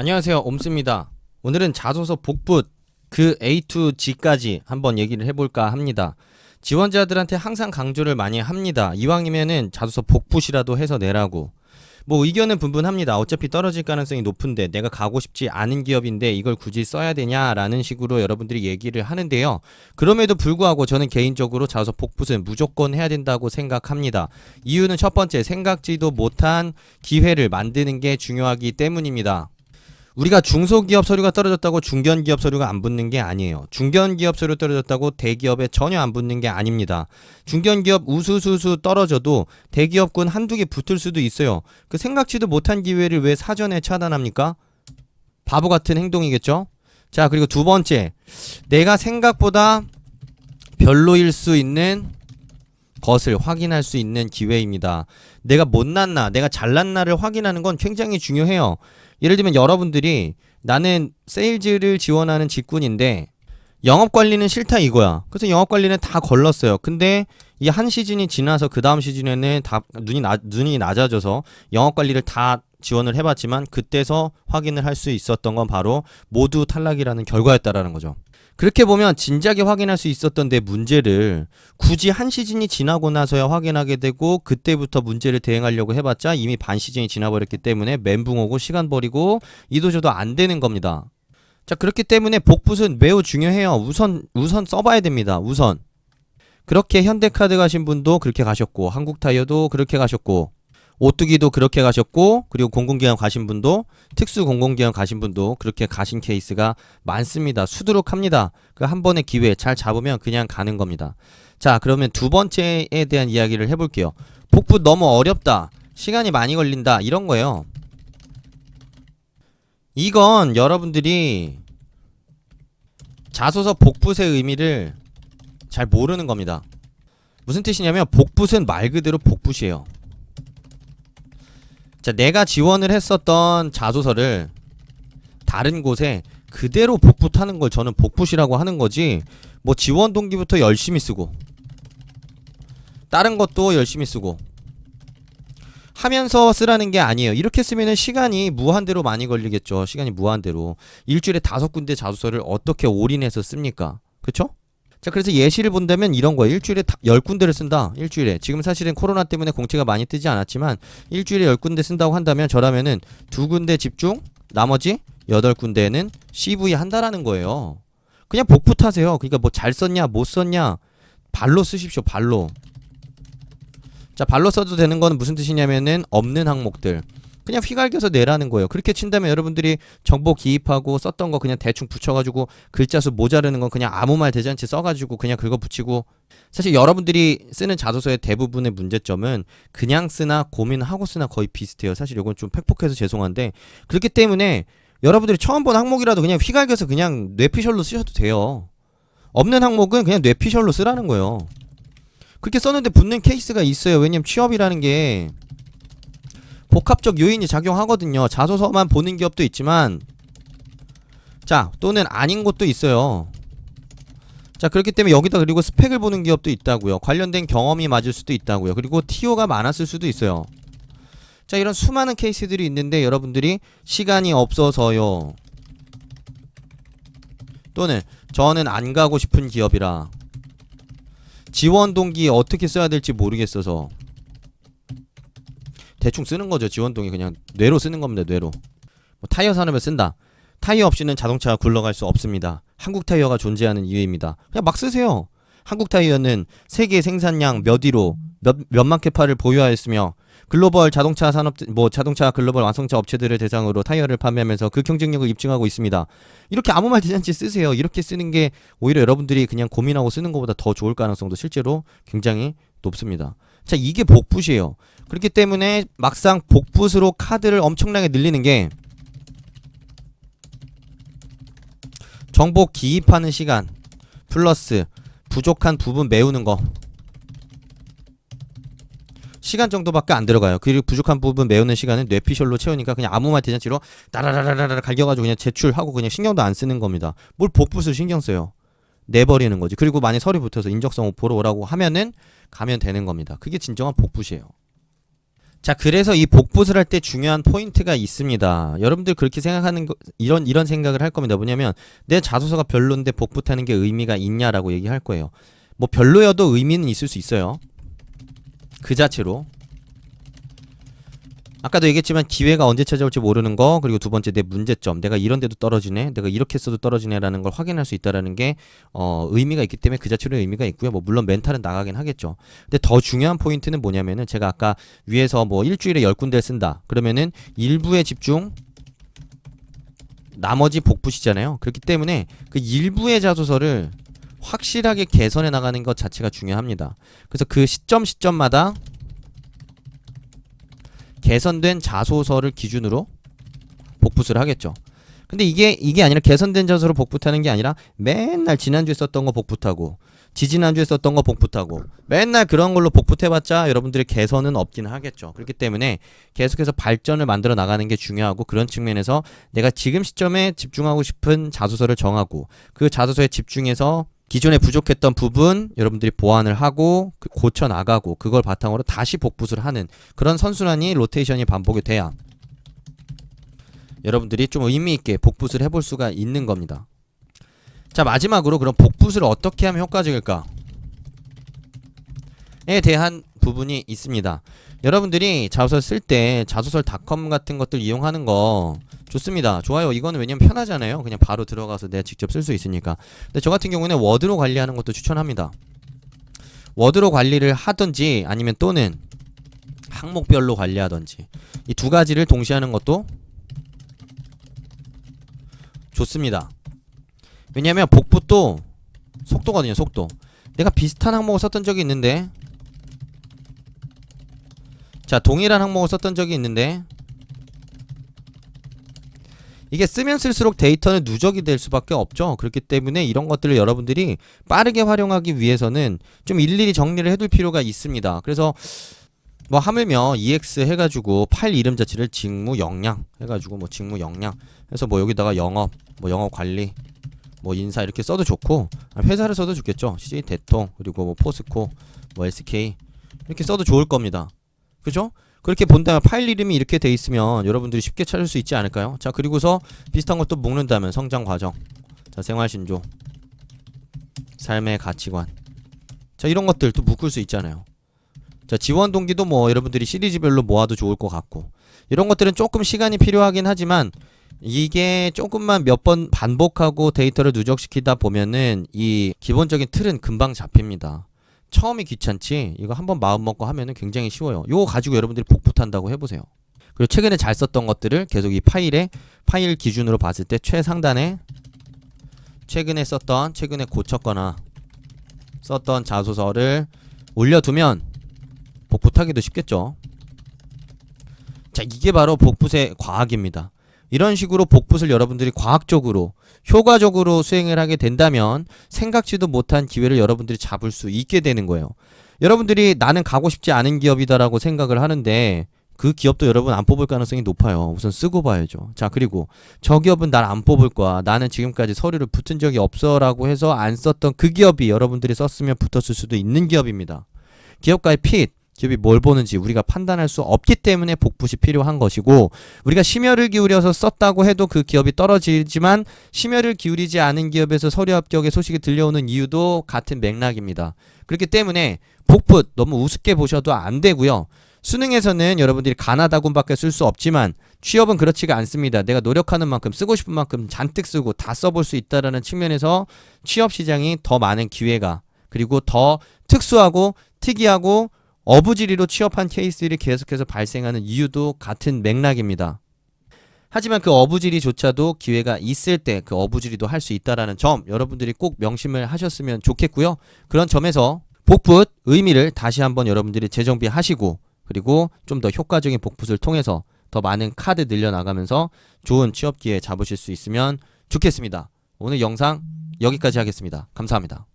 안녕하세요. 옴스입니다. 오늘은 자소서 복붙 그 A to G까지 한번 얘기를 해볼까 합니다. 지원자들한테 항상 강조를 많이 합니다. 이왕이면은 자소서 복붙이라도 해서 내라고. 뭐 의견은 분분합니다. 어차피 떨어질 가능성이 높은데 내가 가고 싶지 않은 기업인데 이걸 굳이 써야 되냐라는 식으로 여러분들이 얘기를 하는데요. 그럼에도 불구하고 저는 개인적으로 자소서 복붙은 무조건 해야 된다고 생각합니다. 이유는 첫 번째 생각지도 못한 기회를 만드는 게 중요하기 때문입니다. 우리가 중소기업 서류가 떨어졌다고 중견기업 서류가 안 붙는 게 아니에요. 중견기업 서류 떨어졌다고 대기업에 전혀 안 붙는 게 아닙니다. 중견기업 우수수수 떨어져도 대기업군 한두 개 붙을 수도 있어요. 그 생각지도 못한 기회를 왜 사전에 차단합니까? 바보 같은 행동이겠죠? 자, 그리고 두 번째. 내가 생각보다 별로일 수 있는 것을 확인할 수 있는 기회입니다. 내가 못났나, 내가 잘났나를 확인하는 건 굉장히 중요해요. 예를 들면 여러분들이 나는 세일즈를 지원하는 직군인데 영업 관리는 싫다 이거야. 그래서 영업 관리는 다 걸렀어요. 근데 이 한 시즌이 지나서 그 다음 시즌에는 다 눈이 나, 눈이 낮아져서 영업 관리를 다 지원을 해봤지만 그때서 확인을 할 수 있었던 건 바로 모두 탈락이라는 결과였다라는 거죠. 그렇게 보면 진작에 확인할 수 있었던 내 문제를 굳이 한 시즌이 지나고 나서야 확인하게 되고 그때부터 문제를 대응하려고 해봤자 이미 반 시즌이 지나버렸기 때문에 멘붕 오고 시간 버리고 이도저도 안 되는 겁니다. 자 그렇기 때문에 복붙은 매우 중요해요. 우선 우선 써봐야 됩니다. 우선 그렇게 현대카드 가신 분도 그렇게 가셨고 한국타이어도 그렇게 가셨고 오뚜기도 그렇게 가셨고 그리고 공공기관 가신 분도 특수 공공기관 가신 분도 그렇게 가신 케이스가 많습니다. 수두룩합니다. 그 한 번의 기회 잘 잡으면 그냥 가는 겁니다. 자 그러면 두 번째에 대한 이야기를 해볼게요. 복붙 너무 어렵다. 시간이 많이 걸린다. 이런 거예요. 이건 여러분들이 자소서 복붙의 의미를 잘 모르는 겁니다. 무슨 뜻이냐면 복붙은 말 그대로 복붙이에요. 자, 내가 지원을 했었던 자소서를 다른 곳에 그대로 복붙하는 걸 저는 복붙이라고 하는 거지. 뭐 지원 동기부터 열심히 쓰고 다른 것도 열심히 쓰고 하면서 쓰라는 게 아니에요. 이렇게 쓰면은 시간이 무한대로 많이 걸리겠죠. 시간이 무한대로. 일주일에 다섯 군데 자소서를 어떻게 올인해서 씁니까? 그쵸? 자, 그래서 예시를 본다면 이런 거예요. 일주일에 다- 열 군데를 쓴다. 일주일에. 지금 사실은 코로나 때문에 공채가 많이 뜨지 않았지만 일주일에 열 군데 쓴다고 한다면 저라면은 두 군데 집중, 나머지 여덟 군데는 CV 한다라는 거예요. 그냥 복붙 하세요. 그러니까 뭐 잘 썼냐, 못 썼냐 발로 쓰십시오. 발로. 자, 발로 써도 되는 거는 무슨 뜻이냐면은 없는 항목들. 그냥 휘갈겨서 내라는 거예요. 그렇게 친다면 여러분들이 정보 기입하고 썼던 거 그냥 대충 붙여가지고 글자 수 모자르는 건 그냥 아무 말 대잔치 써가지고 그냥 긁어 붙이고 사실 여러분들이 쓰는 자소서의 대부분의 문제점은 그냥 쓰나 고민하고 쓰나 거의 비슷해요. 사실 이건 좀 팩폭해서 죄송한데 그렇기 때문에 여러분들이 처음 본 항목이라도 그냥 휘갈겨서 그냥 뇌피셜로 쓰셔도 돼요. 없는 항목은 그냥 뇌피셜로 쓰라는 거예요. 그렇게 썼는데 붙는 케이스가 있어요. 왜냐면 취업이라는 게 복합적 요인이 작용하거든요. 자소서만 보는 기업도 있지만 자 또는 아닌 곳도 있어요. 자 그렇기 때문에 여기다 그리고 스펙을 보는 기업도 있다고요. 관련된 경험이 맞을 수도 있다고요. 그리고 TO가 많았을 수도 있어요. 자 이런 수많은 케이스들이 있는데 여러분들이 시간이 없어서요. 또는 저는 안 가고 싶은 기업이라 지원 동기 어떻게 써야 될지 모르겠어서 대충 쓰는 거죠. 지원 동기 그냥 뇌로 쓰는 겁니다. 뇌로. 뭐 타이어 산업에 쓴다. 타이어 없이는 자동차가 굴러갈 수 없습니다. 한국 타이어가 존재하는 이유입니다. 그냥 막 쓰세요. 한국 타이어는 세계 생산량 몇 위로 몇 몇만 캐파를 보유하였으며 글로벌 자동차 산업 뭐 자동차 글로벌 완성차 업체들을 대상으로 타이어를 판매하면서 그 경쟁력을 입증하고 있습니다. 이렇게 아무 말 대잔치 쓰세요. 이렇게 쓰는 게 오히려 여러분들이 그냥 고민하고 쓰는 것보다 더 좋을 가능성도 실제로 굉장히 높습니다. 자, 이게 복붙이에요. 그렇기 때문에 막상 복붙으로 카드를 엄청나게 늘리는 게 정보 기입하는 시간 플러스 부족한 부분 메우는 거 시간 정도밖에 안 들어가요. 그리고 부족한 부분 메우는 시간은 뇌피셜로 채우니까 그냥 아무 말 대잔치로 따라라라라라 갈겨가지고 그냥 제출하고 그냥 신경도 안 쓰는 겁니다. 뭘 복붙을 신경 써요. 내버리는 거지. 그리고 만약 서류 붙어서 인적성 보러 오라고 하면은 가면 되는 겁니다. 그게 진정한 복붙이에요. 자, 그래서 이 복붙을 할 때 중요한 포인트가 있습니다. 여러분들 그렇게 생각하는 거, 이런 이런 생각을 할 겁니다. 뭐냐면 내 자소서가 별론데 복붙하는 게 의미가 있냐라고 얘기할 거예요. 뭐 별로여도 의미는 있을 수 있어요. 그 자체로. 아까도 얘기했지만 기회가 언제 찾아올지 모르는 거 그리고 두 번째 내 문제점 내가 이런 데도 떨어지네 내가 이렇게 써도 떨어지네라는 걸 확인할 수 있다라는 게 어, 의미가 있기 때문에 그 자체로 의미가 있고요. 뭐 물론 멘탈은 나가긴 하겠죠. 근데 더 중요한 포인트는 뭐냐면은 제가 아까 위에서 뭐 일주일에 열 군데를 쓴다. 그러면은 일부에 집중 나머지 복붙이잖아요. 그렇기 때문에 그 일부의 자소서를 확실하게 개선해 나가는 것 자체가 중요합니다. 그래서 그 시점 시점마다 개선된 자소서를 기준으로 복붙을 하겠죠. 근데 이게 이게 아니라 개선된 자소서로 복붙하는 게 아니라 맨날 지난주에 썼던 거 복붙하고 지지난주에 썼던 거 복붙하고 맨날 그런 걸로 복붙해봤자 여러분들의 개선은 없기는 하겠죠. 그렇기 때문에 계속해서 발전을 만들어 나가는 게 중요하고 그런 측면에서 내가 지금 시점에 집중하고 싶은 자소서를 정하고 그 자소서에 집중해서 기존에 부족했던 부분 여러분들이 보완을 하고 그 고쳐 나가고 그걸 바탕으로 다시 복붙을 하는 그런 선순환이 로테이션이 반복이 돼야 여러분들이 좀 의미 있게 복붙을 해볼 수가 있는 겁니다. 자 마지막으로 그럼 복붙을 어떻게 하면 효과적일까? 에 대한 부분이 있습니다. 여러분들이 자소서 쓸 때 자소설닷컴 같은 것들 이용하는 거 좋습니다. 좋아요. 이거는 왜냐면 편하잖아요. 그냥 바로 들어가서 내가 직접 쓸 수 있으니까. 근데 저 같은 경우는 워드로 관리하는 것도 추천합니다. 워드로 관리를 하든지 아니면 또는 항목별로 관리하든지 이 두 가지를 동시에 하는 것도 좋습니다. 왜냐면 복붙도 속도거든요, 속도. 내가 비슷한 항목을 썼던 적이 있는데 자, 동일한 항목을 썼던 적이 있는데 이게 쓰면 쓸수록 데이터는 누적이 될 수밖에 없죠. 그렇기 때문에 이런 것들을 여러분들이 빠르게 활용하기 위해서는 좀 일일이 정리를 해둘 필요가 있습니다. 그래서 뭐 하물며 EX 해가지고 파일 이름 자체를 직무 역량 해가지고 뭐 직무 역량 해서 뭐 여기다가 영업, 뭐 영업 관리, 뭐 인사 이렇게 써도 좋고 아, 회사를 써도 좋겠죠. CJ 대통 그리고 뭐 포스코, 뭐 SK 이렇게 써도 좋을 겁니다. 그죠? 그렇게 본다면 파일 이름이 이렇게 돼 있으면 여러분들이 쉽게 찾을 수 있지 않을까요? 자 그리고서 비슷한 것도 묶는다면 성장 과정, 자 생활 신조, 삶의 가치관, 자 이런 것들도 묶을 수 있잖아요. 자 지원 동기도 뭐 여러분들이 시리즈별로 모아도 좋을 것 같고 이런 것들은 조금 시간이 필요하긴 하지만 이게 조금만 몇 번 반복하고 데이터를 누적시키다 보면은 이 기본적인 틀은 금방 잡힙니다. 처음이 귀찮지 이거 한번 마음 먹고 하면은 굉장히 쉬워요. 요거 가지고 여러분들이 복붙한다고 해보세요. 그리고 최근에 잘 썼던 것들을 계속 이 파일에 파일 기준으로 봤을 때 최상단에 최근에 썼던 최근에 고쳤거나 썼던 자소서를 올려두면 복붙하기도 쉽겠죠. 자 이게 바로 복붙의 과학입니다. 이런 식으로 복붙을 여러분들이 과학적으로 효과적으로 수행을 하게 된다면 생각지도 못한 기회를 여러분들이 잡을 수 있게 되는 거예요. 여러분들이 나는 가고 싶지 않은 기업이다라고 생각을 하는데 그 기업도 여러분 안 뽑을 가능성이 높아요. 우선 쓰고 봐야죠. 자, 그리고 저 기업은 날 안 뽑을 거야. 나는 지금까지 서류를 붙은 적이 없어라고 해서 안 썼던 그 기업이 여러분들이 썼으면 붙었을 수도 있는 기업입니다. 기업과의 핏, 기업이 뭘 보는지 우리가 판단할 수 없기 때문에 복붙이 필요한 것이고 우리가 심혈을 기울여서 썼다고 해도 그 기업이 떨어지지만 심혈을 기울이지 않은 기업에서 서류 합격의 소식이 들려오는 이유도 같은 맥락입니다. 그렇기 때문에 복붙 너무 우습게 보셔도 안 되고요. 수능에서는 여러분들이 가나다군밖에 쓸 수 없지만 취업은 그렇지가 않습니다. 내가 노력하는 만큼 쓰고 싶은 만큼 잔뜩 쓰고 다 써볼 수 있다라는 측면에서 취업 시장이 더 많은 기회가 그리고 더 특수하고 특이하고 어부지리로 취업한 케이스들이 계속해서 발생하는 이유도 같은 맥락입니다. 하지만 그 어부지리조차도 기회가 있을 때 그 어부지리도 할 수 있다라는 점 여러분들이 꼭 명심을 하셨으면 좋겠고요. 그런 점에서 복붙 의미를 다시 한번 여러분들이 재정비하시고 그리고 좀 더 효과적인 복붙을 통해서 더 많은 카드 늘려나가면서 좋은 취업 기회 잡으실 수 있으면 좋겠습니다. 오늘 영상 여기까지 하겠습니다. 감사합니다.